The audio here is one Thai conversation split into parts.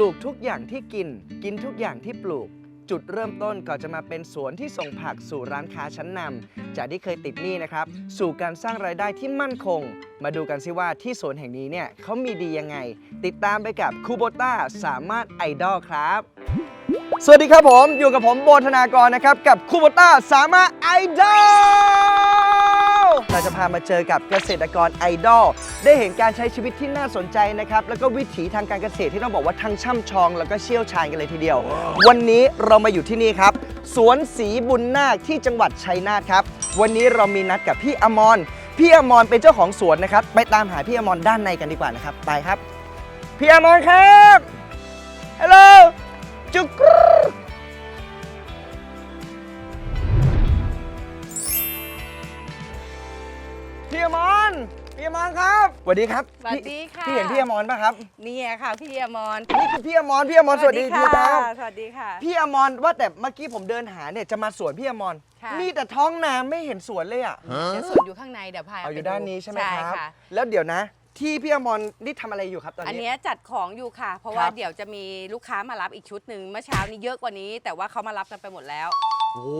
ลูกทุกอย่างที่กิน กินทุกอย่างที่ปลูก จุดเริ่มต้นก่อนจะมาเป็นสวนที่ส่งผักสู่ร้านค้าชั้นนำจากที่เคยติดหนี้นะครับ สู่การสร้างรายได้ที่มั่นคง มาดูกันซิว่าที่สวนแห่งนี้เนี่ยเขามีดียังไง ติดตามไปกับคูโบต้าสามารถไอดอลครับ สวัสดีครับผมอยู่กับผมโบธนากรนะครับ กับคูโบต้าสามารถไอดอล เราจะพามาเจอกับเกษตรกรไอดอลได้เห็นการใช้ชีวิตที่น่าสนใจนะครับแล้วก็วิถีทางการเกษตรที่ต้องบอกว่าทั้งช่ำชอง แล้วก็เชี่ยวชาญกันเลยทีเดียว วันนี้เรามาอยู่ที่นี่ครับ สวนสีบุญนาคที่จังหวัดชัยนาทครับ วันนี้เรามีนัดกับพี่อมรพี่อมรเป็นเจ้าของสวนนะครับ ไปตามหาพี่อมรด้านในกันดีกว่านะครับ ไปครับ พี่อมรครับฮัลโหลจุกรู พี่อมรพี่อมรครับสวัสดีครับสวัสดีค่ะ พี่เห็นพี่อมรป่ะครับ เนี่ยค่ะพี่อมรนี่คือพี่อมรพี่อมรสวัสดีครับ สวัสดีค่ะ พี่อมรว่าแต่เมื่อกี้ผมเดินหาเนี่ยจะมาสวนพี่อมรค่ะ มีแต่ท้องนาไม่เห็นสวนเลยอะเดี๋ยวสวนอยู่ข้างในเดี๋ยวพาเอาอยู่ไปด้านนี้ใช่ไหมครับค่ะแล้วเดี๋ยวนะ ที่พี่อมรนี่ทำอะไรอยู่ครับตอนอันนี้ เนี้ยจัดของอยู่ค่ะ เพราะคว่ารับ เดี๋ยวจะมีลูกค้ามารับอีกชุดหนึ่งเมื่อเช้านี้เยอะกว่านี้ แต่ว่าเขามารับกันไปหมดแล้ว โอ้โห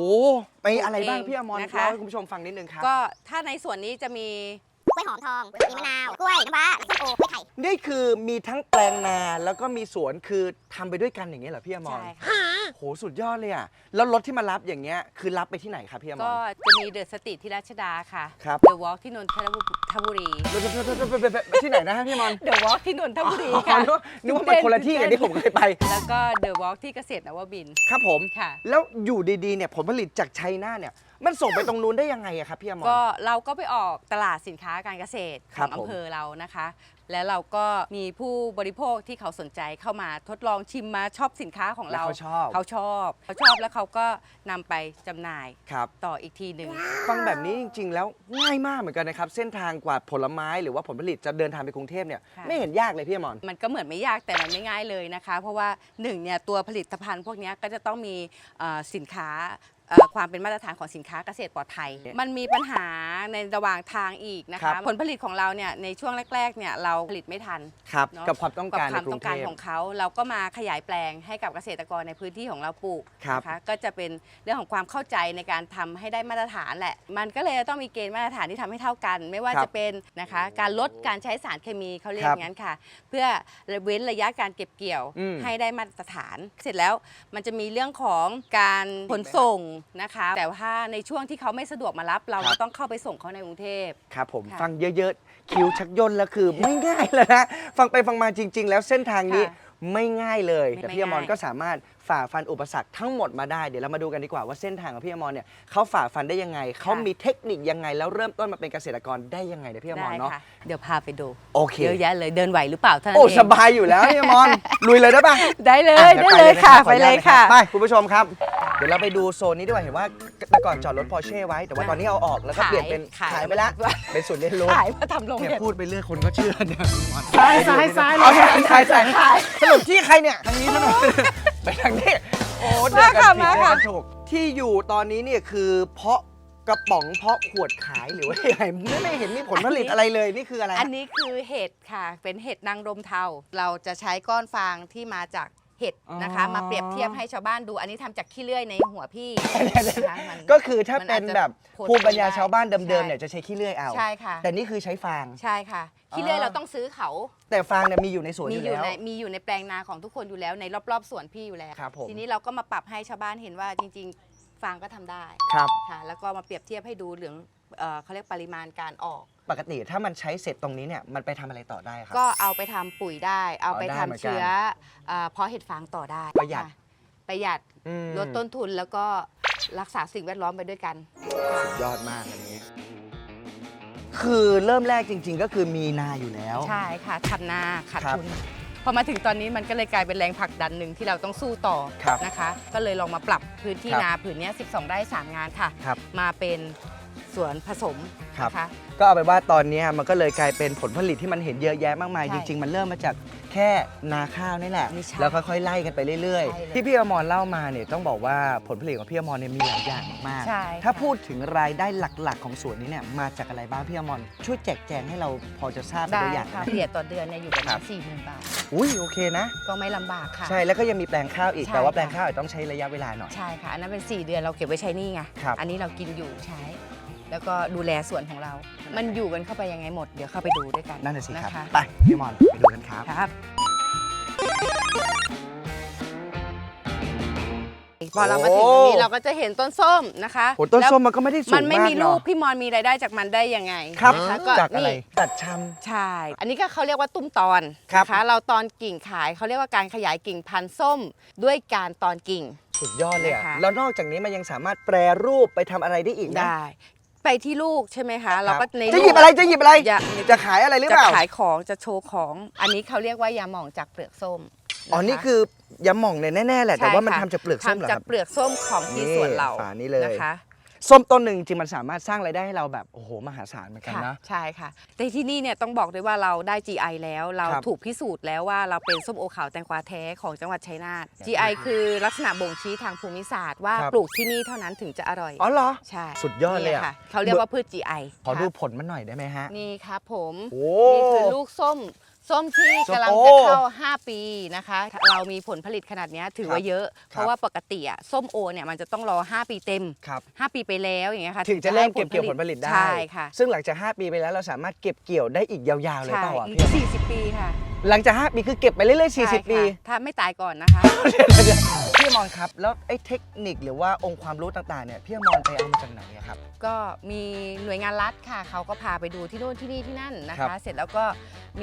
ไปอะไรบ้างเองพี่อมรนะคะ เล่าให้คุณผู้ชมฟังนิดนึงครับ ก็ถ้าในส่วนนี้จะมีก ล้วยหอมทอง มีมะนาวกล้วยน้ำว้าส้มโอกล้วยไข่ นี่คือมีทั้งแปลงนาแล้วก็มีสวนคือทำไปด้วยกันอย่างเงี้ยเหรอพี่อมรใช่ค่ะ โหสุดยอดเลยอะแล้วรถที่มารับอย่างเงี้ยคือรับไปที่ไหนครับพี่อมร ก็จะมีเดอะสตรีทที่รัชดาค่ะ ครับ เดอะวอล์กที่นนทบุรี ที่ไหนนะฮะพี่อมรเดอะวอล์กที่นนทบุรีอ๋อค่ะนึกว่านึกว่ามันคนละที่กับที่ผมเคยไป แล้วก็เดอะวอล์กที่เกษตรนวมินทร์ ครับผม ค่ะ แล้วอยู่ดีๆเนี่ยผลผลิตจากชัยนาทเนี่ย มันส่งไปตรงนู้นได้ยังไงอะครับพี่อมร ก็เราก็ไปออกตลาดสินค้าการเกษตรคขรัอบงผม อำเภอเรานะคะ แล้วเราก็มีผู้บริโภคที่เขาสนใจเข้ามาทดลองชิมมาชอบสินค้าของแล้วเรา เขาชอบเขาชอบเขาชอบแล้วเขาก็นำไปจำหน่ายครับ ต่ออีกทีหนึ่ง ฟังแบบนี้จริง ๆ แล้วง่ายมากเหมือนกันนะครับ เส้นทางกว่าผลไม้หรือว่าผลผลิตจะเดินทางไปกรุงเทพเนี่ยค่ะ ไม่เห็นยากเลยพี่อมร มันก็เหมือนไม่ยากแต่มันไม่ง่ายเลยนะคะ เพราะว่าหนึ่งเนี่ยตัวผลิตภัณฑ์พวกเนี้ยก็จะต้องมีเอ่อสินค้า เอ่อความเป็นมาตรฐานของสินค้าเกษตรปลอดภัย มันมีปัญหาในระหว่างทางอีกนะครัคะ บ ผลผลิตของเราเนี่ยในช่วงแรกๆเนี่ยเราผลิตไม่ทัน ครับเนอะ กับความต้องกับการคในวามกรุต้องงเทการพ ของเขาเราก็มาขยายแปลงให้กับเกษตรกรในพื้นที่ของเราปลูกครับ นะคะก็จะเป็นเรื่องของความเข้าใจในการทำให้ได้มาตรฐานแหละ มันก็เลยต้องมีเกณฑ์มาตรฐานที่ทำให้เท่ากัน ไม่ว่าครับจะเป็นนะคะการลดการใช้สารเคมีเขาเรียกครับอย่างนั้นค่ะ เพื่อเว้นระยะการเก็บเกี่ยวอืมให้ได้มาตรฐาน เสร็จแล้วมันจะมีเรื่องของการขนส่งนะคะ แต่ว่าในช่วงที่เขาไม่สะดวกมารับ เราครัก็บต้องเข้าไปส่งเขาในกรุงเทพ ครับผมค่ะฟังเยอะๆ คิวชักย่นแล้วคือ ไม่ง่ายเลยนะฟังไปฟังมาจริง ๆ แล้วเส้นทางนี้ค่ะไม่ง่ายเลยไม่แต่พี่อมรไม่ง่าย ก็สามารถฝ่าฟันอุปสรรคทั้งหมดมาได้เดี๋ยวเรามาดูกันดีกว่าว่าเส้นทางของพี่อมรเนี่ยเขาฝ่าฟันได้ยังไงเขามีเทคนิคยังไง แล้วเริ่มต้นมาเป็นเกษตรกรได้ยังไงเดี๋ยวพี่อมได้รเนาะ ค่ะ เดี๋ยวพาไปดูโอเค เยอะแยะเลยเดินไหวหรือเปล่าเท่านั้นโอ้เองสบายอยู่แล้วพี่อมรลุยเลยได้ปะ ได้เลย อะได้เลยค่ะขอไปอนุเลญาตยนค่ะ ไปคุณผู้ชมครับเดี๋ยวเราไปดูโซนนี้ดีกว่าเห็นว่าแต่ก่อนจอดรถพอเช่ไว้แต่ว่าตอนนี้เอาออกแล้วก็ขายเปลี่ยนเป็นขาย ขายไปละเป็นศูนย์เรียนรู้ ขายมาทำโรงเนี่ยเห็ดพูดไปเรื่อยคนก็เชื่อเนี่ยซ้ายซ้ายซ้ายเอาซ้ายซ้ายซ้ายสรุปที่ใครเนี่ยทางนี้ทางนู้นไปทางนี้โอ้เดินกันผิดเดินกันถูกที่อยู่ตอนนี้เนี่ยคือเพาะกระป๋องเพาะขวดขายหรือว่ายังไงไม่ไม่เห็นมีผลผลิตอะไรเลยนี่คืออะไรอันนี้คือเห็ดค่ะ เป็นเห็ดนางรมเทา เราจะใช้ก้อนฟางที่มาจาก เห็ดนะคะ อ๋อ มาเปรียบเทียบให้ชาวบ้านดู อันนี้ทำจากขี้เลื่อยในหัวพี่นะคะมัน ก็คือถ้ามันเป็อาจนจะแบบผลภูมิปัญญาได้ชาวบ้านเดิมใช่ๆเนี่ยจะใช้ขี้เลื่อยเอา ใช่ค่ะ แต่นี่คือใช้ฟาง ใช่ค่ะขี้เลื่อยอ๋อเราต้องซื้อเขา แต่ฟางเนี่ยมีอยู่ในสวนมีอยู่อยู่แล้ว ในมีอยู่ในแปลงนาของทุกคนอยู่แล้วในรอบๆสวนพี่อยู่แล้ว ครับผม ทีนี้เราก็มาปรับให้ชาวบ้านเห็นว่าจริง ๆ ฟางก็ทำได้ครับ ค่ะแล้วก็มาเปรียบเทียบให้ดูเหลืองเอ่อเขาเรียกปริมาณการออก ปกติถ้ามันใช้เสร็จตรงนี้เนี่ยมันไปทำอะไรต่อได้ครับ ก็เอาไปทำปุ๋ยได้ เอาไปอ๋อได้ทำเหมือนกันเชื้อเอ่อเพาะเห็ดฟางต่อได้ประหยัด ค่ประหยัดอืมลดต้นทุนแล้วก็รักษาสิ่งแวดล้อมไปด้วยกัน สุดยอดมากอันนี้ คือเริ่มแรกจริง ๆ ก็คือมีนาอยู่แล้ว ใช่ค่ะทำนาขาดครับ ทุน พอมาถึงตอนนี้มันก็เลยกลายเป็นแรงผลักดันหนึ่งที่เราต้องสู้ต่อครับนะคะ ก็เลยลองมาปรับพื้นที่ครับนาผืนเนี้ย12 ไร่3งานค่ะ ครับ มาเป็นสวนผสมครับ นะคะ ก็เอาไปนว่าตอนเนี้ยมันก็เลยกลายเป็นผลผลิตที่มันเห็นเยอะแยะมากมาย ใช่ จริง ๆ มันเริ่มมาจาก แค่นาข้าวนี่แหละ ไม่ใช่แล้วค่อยๆไล่กันไปเรื่อยใช่เลยๆ ที่พี่อมรเล่ามาเนี่ยต้องบอกว่าผลผลิตของพี่อมรเนี่ยมีหลายอย่างมากใช่ถ้าค่ะ พูดถึงรายได้หลักๆ ของสวนนี้เนี่ยมาจากอะไรบ้างพี่อมรช่วยแจกแจงให้เราพอจะทราบเป็นได้ตัวอย่างค่ะไหมเฉลี่ยต่อเดือนเนี่ยอยู่ประครัมาณบ สี่หมื่นบาท อุ้ยโอเคนะ ก็ไม่ลำบากค่ะ ใช่แล้วก็ยังมีแปลงข้าวอีกใช่แต่ว่าแปลงค่ะ ข้าวอาจต้องใช้ระยะเวลาหน่อย ใช่ค่ะ อันนั้นเป็น 4 เดือนเราเก็บไว้ใช้หนี่ไง ครับ อันนี้เรากินอยู่ใช้ แล้วก็ดูแลสวนของเรา มันอยู่กันเข้าไปยังไงหมด เดี๋ยวเข้าไปดูด้วยกันนั่นน่ะสิครับนะคะไปพี่อมรไปดูกัน ครับ ครับพอเรามาถึงตรงนี้เราก็จะเห็นต้นส้มนะคะโหต้นแล้วส้มมันก็ไม่ได้สูงมันไม่มากมีลูเนาะกพี่มอนมีรายได้จากมันได้ยังไงครับนะคะก็จากอะไรนี่ตัดชใช่ อันนี้ก็เขาเรียกว่าตุ้มตอนครับ นะคะ เราตอนกิ่งขายเขาเรียกว่าการขยายกิ่งพันธุ์ส้ม ด้วยการตอนกิ่งำสุดยอดเลยอะนะคะ แล้วนอกจากนี้มันยังสามารถแปรรูปไปทำอะไรได้อีกนะ ได้ ไปที่ลูกใช่ไหมคะ เราก็ในจะหยิบอะไรจะหยิบอะไร อย่าจะขายอะไรหรือจะเปล่าขายของจะโชว์ของ อันนี้เขาเรียกว่ายาหม่องจากเปลือกส้มอ๋อะะนี่คือยำหม่องเนี่ยแน่ๆแหละ แต่ว่ามันใช่ทำค่ะจากเปลือกส้มเหรอทำคจารักบเปลือกส้มของที่นี่สวนเราฝานี้เลยนะคะ ส้มต้นหนึ่งจริงมันสามารถสร้างรายได้ให้เราแบบโอ้โหมหาศาลเหมือนกันค่ะนะ ใช่ค่ะ แต่ที่นี่เนี่ยต้องบอกด้วยว่าเราได้ GI แล้วเราครับถูกพิสูจน์แล้วว่าเราเป็นส้มโอขาวแตงกวาแท้ของจังหวัดชัยนาทครับ GI คือลักษณะบ่งชี้ทางภูมิศาสตร์ว่าครับ ปลูกที่นี่เท่านั้นถึงจะอร่อยอ๋อเหรอ ใช่สุดยอดเลยอะ นี่ค่ะเขาเรียกว่าพืช GI ขอดูครับผลมันหน่อยได้ไหมฮะนี่ครับผม โอ้ นี่คือลูกส้ม ส้มที่ส้มกำลังโอจะเข้า 5 ปีนะคะ เรามีผลผลิตขนาดเนี้ยถือว่าเยอะ เพราะว่าปกติอะส้มโอเนี่ยมันจะต้องรอ 5 ปีเต็ม ครับ 5 ปีไปแล้วอย่างเงี้ยค่ะถึงจะเริ่มเก็บให้เกี่ยวผลผลิตได้ ใช่ค่ะซึ่งหลังจาก 5 ปีไปแล้วเราสามารถเก็บเกี่ยวได้อีกยาวๆเลยใช่เปล่าอะอีพี่ก40 ปีค่ะหลังจาก 5 ปีคือเก็บไปเรื่อยๆใช่40 ปีค่ะถ้าไม่ตายก่อนนะคะ พี่อมรครับ แล้วไอ้เทคนิคหรือว่าองค์ความรู้ต่างๆเนี่ยพี่อมรไปเอามาจากไหนอะครับ ก็มีหน่วยงานรัฐค่ะ เขาก็พาไปดูที่นู่นที่นี่ที่นั่นนะครัคะ บเสร็จแล้วก็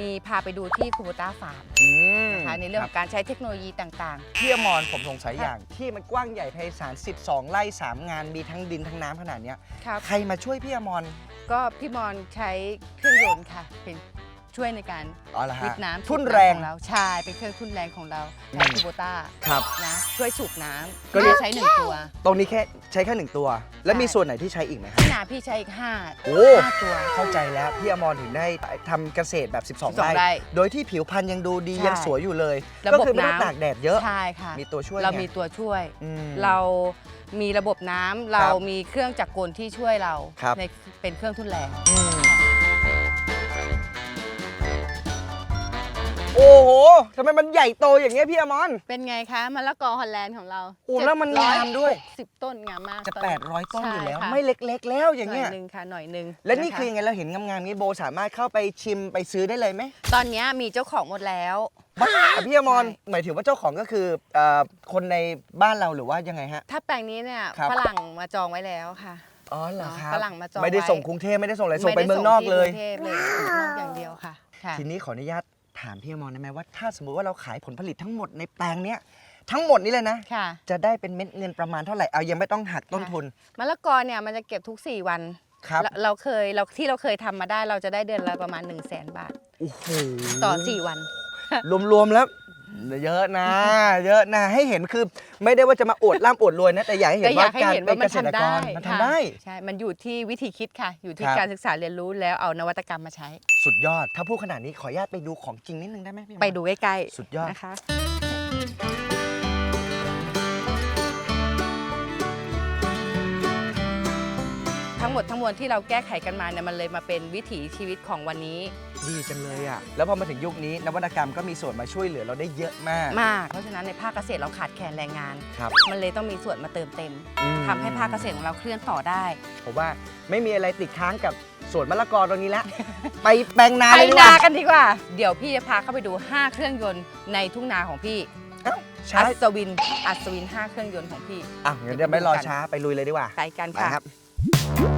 มีพาไปดูที่คูโบต้าฟาร์มอืมนะคะในเรื่องของการใช้เทคโนโลยีต่างพี่อมรผมสงสัยอย่างที่มันกว้างใหญ่ไพศาล12 ไร่ 3 งานมีทั้งดินทั้งน้ำขนาดเนี้ยๆ ครับ ใครมาช่วยพี่อมร ก็พี่มอนใช้เครื่องยนต์ค่ะ เป็น ช่วยในการอ๋อเหรอวิฮะทน้ำทุ่นสูบแรงของเราใช่เป็นเครื่องทุ่นแรงของเราใช้อืมคูโบต้าครับ นะช่วยสูบน้ำก็เรียกใช้หนึ่งตัว ตรงนี้แค่ใช้แค่หนึ่งตัว แล้วมีใช่ ส่วนไหนที่ใช้อีกไหมครับ พี่นาพี่ใช้อีกห้าโอ้ ห้าตัว เข้าใจแล้วพี่อมรถึงได้ทำเกษตรแบบ 12 12ไร่ไร่โดยที่ผิวพรรณยังดูดีใช่ยังสวยอยู่เลย ระก็บบคือไม่ต้องน้ำ ตากแดดเยอะ ใช่ค่ะมีตัวช่วยเราไงมีตัวช่วย อืม เรามีระบบน้ำเรามีเครื่องจักรกลที่ช่วยเราครับ ในเป็นเครื่องทุ่นแรง อืม โอ้โหทำไมมันใหญ่โตอย่างเงี้ยพี่อมรเป็นไงคะมะละกอฮอลแลนด์ของเราโอ้แล้วมันงามด้วยสิบต้นงามมากจะตอนนี้800 ต้นอยู่แล้วใช่ค่ะไม่เล็กๆ แล้วอย่างหน่เงี้อยยหนึ่งค่ะหน่อยหนึ่งและนี่ะะคือยังไงเราเห็นงามๆนี้โบสามารถเข้าไปชิมไปซื้อได้เลยไหมตอนเนี้ยมีเจ้าของหมดแล้วบ้าพี่อมรใช่หมายถึงว่าเจ้าของก็คือเอ่อคนในบ้านเราหรือว่ายังไงฮะถ้าแปลงนี้เนี่ยครับฝรั่งมาจองไว้แล้วค่ะอ๋อเหรอครับฝรั่งมาจองไม่ได้ไว้ส่งกรุงเทพไม่ได้ส่งอะไรส่งไปด้เมืองนอกเลยที่กรุงเทพเลยส่งนอกอย่างเดียวค่ะค่ะทีนี้ขออนุญาต ถามพี่อมรได้ไหมว่าถ้าสมมุติว่าเราขายผลผลิตทั้งหมดในแปลงเนี้ยทั้งหมดนี้เลยนะ ค่ะ จะได้เป็นเม็ดเงินประมาณเท่าไหร่เอายังไม่ต้องหักต้นทุนมะละกอเนี่ยมันจะเก็บทุก 4 วันครับเราเราเคยเราที่เราเคยทำมาได้เราจะได้เดือนละประมาณ 1 0 0 0 0แสนบาท โอ้โหต่อ 4 วัน รวมๆแล้ว เยอะนะ เยอะนะให้เห็นคือไม่ได้ว่าจะมาอวดร่ำอวดรวยนะแต่อยากให้เห็แต่นอยาว่ากให้การเห็นเป็ว่านมัเกนษตรทำกได้รมันค่ะทำได้ใช่ มันอยู่ที่วิธีคิดค่ะ อยู่ที่ครับการศึกษาเรียนรู้แล้วเอานวัตกรรมมาใช้ สุดยอด ถ้าพูดขนาดนี้ขออนุญาตไปดูของจริงนิดนึงได้ไหมพี่อมรไปดูใกล้ๆสุดยอดนะคะ ทั้งหมดทั้งมวลที่เราแก้ไขกันมาเนี่ยมันเลยมาเป็นวิถีชีวิตของวันนี้ ดีจังเลยอะ แล้วพอมาถึงยุคนี้นวัตกรรมก็มีส่วนมาช่วยเหลือเราได้เยอะมาก มาก เพราะฉะนั้นในภาคเกษตรเราขาดแคลนแรงงาน ครับมันเลยต้องมีส่วนมาเติมเต็มอืม ทำให้ภาคเกษตรของเราเคลื่อนต่อได้ ผมว่าไม่มีอะไรติดค้างกับสวนมะละกอตรงนี้ละ ไปแปลงนาไปเลยดีกนาว่ากันดีกว่า เดี๋ยวพี่จะพาเข้าไปดู 5 เครื่องยนต์ในทุ่งนาของพี่ เอ้าช้าอัศวิน อัศวิน 5 เครื่องยนต์ของพี่ อะงั้นเดี๋ยวไม่รอช้าไปลุยเลยดีกว่า ไปกันไปค่ะ ครับแ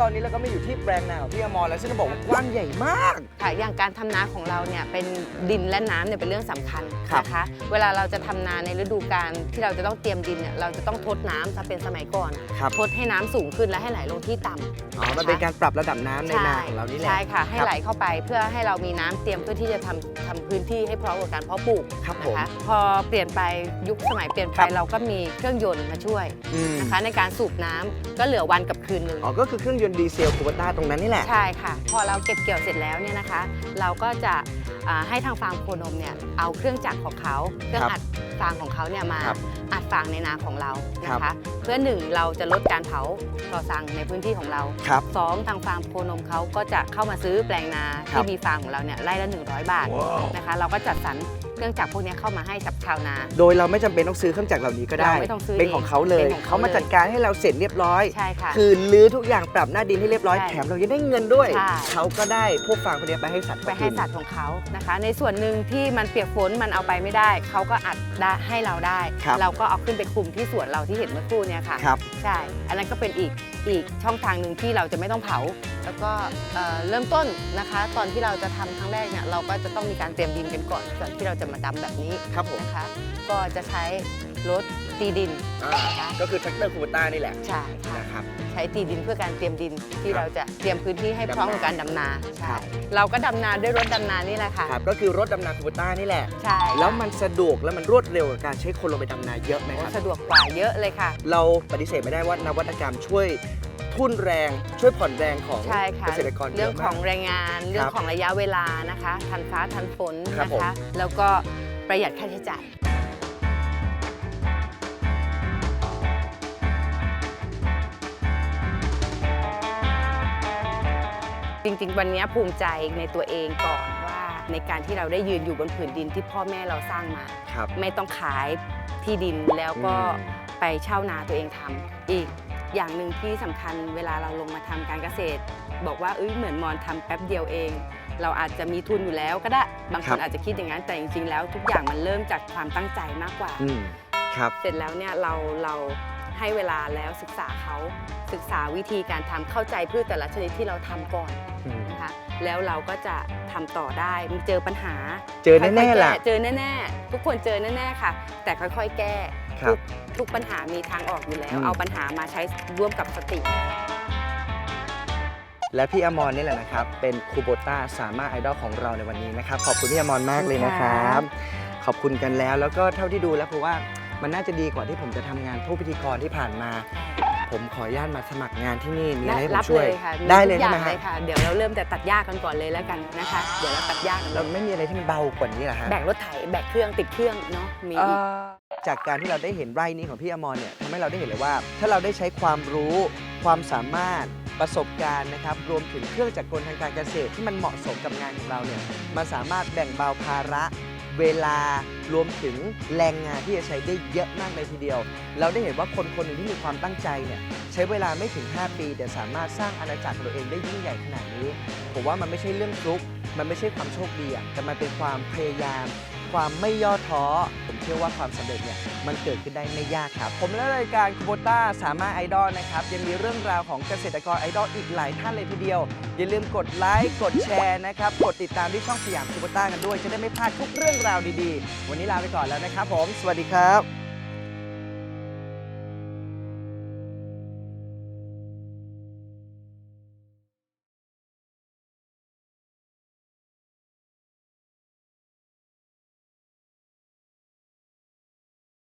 ตอนนี้เราก็มาอยู่ที่แปลงนาของพี่อมรแล้วซึ่งต้องบอกว่ากว้างใหญ่มาก ค่ะอย่างการทำนาของเราเนี่ยเป็นดินและน้ำเนี่ยเป็นเรื่องสำคัญครับนะคะ เวลาเราจะทำนาในฤดูกาลที่เราจะต้องเตรียมดินเนี่ยเราจะต้องทดน้ำถ้าเป็นสมัยก่อนครับ ทดให้น้ำสูงขึ้นและให้ไหลลงที่ต่ำ อ๋อ มันเป็นการปรับระดับน้ำในนาของเรานี่แหละใช่ค่ะ ให้ครับไหลเข้าไปเพื่อให้เรามีน้ำเตรียมเพื่อที่จะทำทำพื้นที่ให้พร้อมกับการเพาะปลูกครับผมนะคะพอเปลี่ยนไปยุคสมัยเปลี่ยนไปครับ เราก็มีเครื่องยนต์มาช่วยอืมนะคะในการสูบน้ำก็เหลือวันกับคืนเลยอ๋อ ก็คือเครื่องยนต์ดีเซลคูบต้าตรงนั้นนี่แหละ ใช่ค่ะ พอเราเก็บเกี่ยวเสร็จแล้วเนี่ยนะคะ เราก็จะอ่า ให้ทางฟาร์มโคนมเนี่ยเอาเครื่องจักรของเขาเครื่องครับอัดฟางของเขาเนี่ยมาครับอัดฟางในนาของเรานะครัคะ บเพื่อหนึ่งเราจะลดการเผาก่อสังในพื้นที่ของเราครับสองทางฟาร์มโคนมเขาก็จะเข้ามาซื้อแปลงนาครัที่บมีฟาร์มของเราเนี่ยไร่ละ 100 บาท นะคะเราก็จัดสรร เครื่องจักรพวกนี้เข้ามาให้กับชาวนา โดยเราไม่จำเป็นต้องซื้อเครื่องจักรเหล่านี้ก็ได้เราไม่ต้องซื้อเป็นของเขาเลยเป็นของเขาเขามาจัดการให้เราเสร็จเรียบร้อยใช่ค่ะคือลื้อทุกอย่างปรับหน้าดินให้เรียบร้อยใช่แถมเรายังได้เงินด้วย ใช่ เขาก็ได้พวกฟางพวกนี้ไปให้สัตว์ไปให้กินสัตว์ของเขานะคะ ในส่วนหนึ่งที่มันเปียกฝนมันเอาไปไม่ได้ เขาก็อัดได้ให้เราได้ครับเราก็เอาขึ้นไปคุมที่สวนเราที่เห็นเมื่อครู่เนี่ยค่ะ ครับ ใช่ อันนั้นก็เป็นอีกอีกช่องทางหนึ่งที่เราจะไม่ต้องเผา แล้วก็เอ่อเริ่มต้นนะคะ ตอนที่เราจะทำครั้งแรกเนี่ยเราก็จะต้องมีการเตรียมดินกันก่อนก่อนที่เราจะมาดำแบบนี้ครับผมนะคะ ก็จะใช้รถตีดินอ่าก็คือแท็กเตอร์คูบต้านี่แหละใช่ค่ะนะครับใช้ตีดินเพื่อการเตรียมดินที่ครับเราจะเตรียมพื้นที่ให้พร้อมดำนากับการดำนาครัใช่บเราก็ดำนาด้วยรถดำนานี่แหละค่ะครับก็คือรถดำนาคูบต้านี่แหละใช่แล้วมันสะดวกแล้วมันรวดเร็วกับการใช้คนลงไปดำนาเยอะไหมโอ้ครับสะดวกกว่าเยอะเลยค่ะ เราปฏิเสธไม่ได้ว่านวัตกรรมช่วย ทุ่นแรงช่วยผ่อนแรงของใช่ค่ะเกษตรกรเรื่องยะขมากองแรงงานเรื่องของระยะเวลานะคะ ทันฟ้าทันฝนครับนะผมคะ แล้วก็ประหยัดค่าใช้จ่ายจริงๆ วันนี้ภูมิใจในตัวเองก่อนว่าในการที่เราได้ยืนอยู่บนผืนดินที่พ่อแม่เราสร้างมาครับไม่ต้องขายที่ดินแล้วก็อืมไปเช่านาตัวเองทำอีก อย่างหนึ่งที่สำคัญเวลาเราลงมาทำการเกษตร บอกว่าเอ้ยเหมือนมอนทำแป๊บเดียวเอง เราอาจจะมีทุนอยู่แล้วก็ได้บางคครันบอาจจะคิดอย่างนั้นแต่จริงๆแล้ว ทุกอย่างมันเริ่มจากความตั้งใจมากกว่าอืมครับ เสร็จแล้วเนี่ยเราเรา ให้เวลาแล้วศึกษาเขาศึกษาวิธีการทำเข้าใจพืชแต่ละชนิดที่เราทำก่อนอืมนะคะแล้วเราก็จะทำต่อได้เจอปัญหา เจอแน่ค่อยๆๆล่ะแก้เจอแน่ๆทุกคนเจอแน่ๆค่ะ แต่ค่อยๆ แก้ครับทุกทุกปัญหามีทางออกอยู่แล้วอืมเอาปัญหามาใช้ร่วมกับสติ และพี่อมรนี่แหละนะครับ เป็นคูโบต้าสามารถไอดอลของเราในวันนี้นะครับ ขอบคุณพี่อมรมากเลยนะครับ ขอบคุณกันแล้วแล้วก็เท่าที่ดูแล้วเพราะว่า มันน่าจะดีกว่าที่ผมจะทำงานผู้พิธีกรที่ผ่านมา ผมขออนุญาตมาสมัครงานที่นี่มีอะไรให้ผรัมช่วยเลยค่ะมีได้เลยทุกอใช่ย่างไหมเลฮะยค่ะ เดี๋ยวเราเริ่มแต่ตัดหญ้ากันก่อนเลยแล้วกันนะคะ เดี๋ยวเราตัดหญ้ากันเลเรายไม่มีอะไรที่มันเบากว่านี้เหรอฮะ แบกรถไถแบกเครื่องติดเครื่องเนาะมี เอ่อจากการที่เราได้เห็นไร่นี้ของพี่อมรเนี่ยทำให้เราได้เห็นเลยว่า ถ้าเราได้ใช้ความรู้ ความสามารถประสบการณ์นะครับ รวมถึงเครื่องจักรกลทางการเกษตรที่มันเหมาะสมกับงานของเราเนี่ยมันสามารถแบ่งเบาภาระ เวลารวมถึงแรงงานที่จะใช้ได้เยอะมากเลยทีเดียว เราได้เห็นว่าคนคนหนึ่งที่มีความตั้งใจเนี่ยใช้เวลาไม่ถึง 5 ปี แต่สามารถสร้างอาณาจักรของตัวเองได้ยิ่งใหญ่ขนาดนี้ ผมว่ามันไม่ใช่เรื่องฟลุกมันไม่ใช่ความโชคดีอะแต่มันเป็นความพยายาม ความไม่ย่อท้อ ผมเชื่อว่าความสำเร็จเนี่ยมันเกิดขึ้นได้ไม่ยากครับ ผมและรายการโคต้าสามารถไอดอลนะครับ ยังมีเรื่องราวของเกษตรกรไอดอลอีกหลายท่านเลยทีเดียว อย่าลืมกดไลค์กดแชร์นะครับ กดติดตามที่ช่องสยามโคต้ากันด้วย จะได้ไม่พลาดทุกเรื่องราวดีๆ วันนี้ลาไปก่อนแล้วนะครับผม สวัสดีครับ